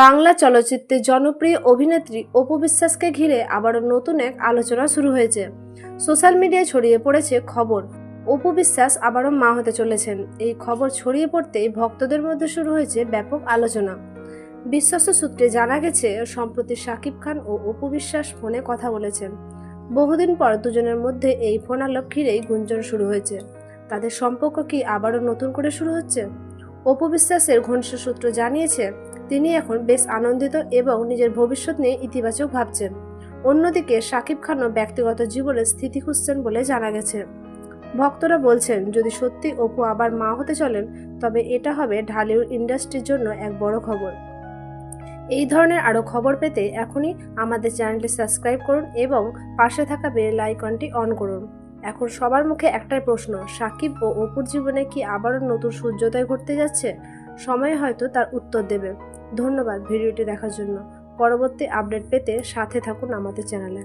বাংলা চলচ্চিত্রে জনপ্রিয় অভিনেত্রী অপু বিশ্বাসকে ঘিরে আবারও নতুন এক আলোচনা শুরু হয়েছে। সোশ্যাল মিডিয়ায় ছড়িয়ে পড়েছে খবর। অপু বিশ্বাস আবারও মা হতে চলেছেন। এই খবর ছড়িয়ে পড়তেই ভক্তদের মধ্যে শুরু হয়েছে ব্যাপক আলোচনা। বিশ্বস্ত সূত্রে জানা গেছে, সম্প্রতি শাকিব খান ও অপু বিশ্বাস ফোনে কথা বলেছেন। বহুদিন পর দুজনের মধ্যে এই ফোনালাপ ঘিরেই গুঞ্জন শুরু হয়েছে। তাদের সম্পর্ক কি আবারও নতুন করে শুরু হচ্ছে? অপু বিশ্বাসের ঘনিষ্ঠ সূত্র জানিয়েছে তিনি এখন বেশ আনন্দিত এবং নিজের ভবিষ্যৎ নিয়ে ইতিবাচক ভাবছেন। অন্যদিকে শাকিব খানও ব্যক্তিগত জীবনে স্থিতি খুঁজছেন বলে জানা গেছে। ভক্তরা বলছেন, যদি সত্যি অপু আবার মা হতে চলেন, তবে এটা হবে ঢালিউড ইন্ডাস্ট্রির জন্য এক বড় খবর। এই ধরনের আরও খবর পেতে এখনই আমাদের চ্যানেলটি সাবস্ক্রাইব করুন এবং পাশে থাকা বেল আইকনটি অন করুন। এখন সবার মুখে একটাই প্রশ্ন, সাকিব ও অপুর জীবনে কি আবারও নতুন সূর্যোদয় ঘটতে যাচ্ছে? সময় হয়তো তার উত্তর দেবে। ধন্যবাদ ভিডিওটি দেখার জন্য। পরবর্তী আপডেট পেতে সাথে থাকুন আমাদের চ্যানেলে।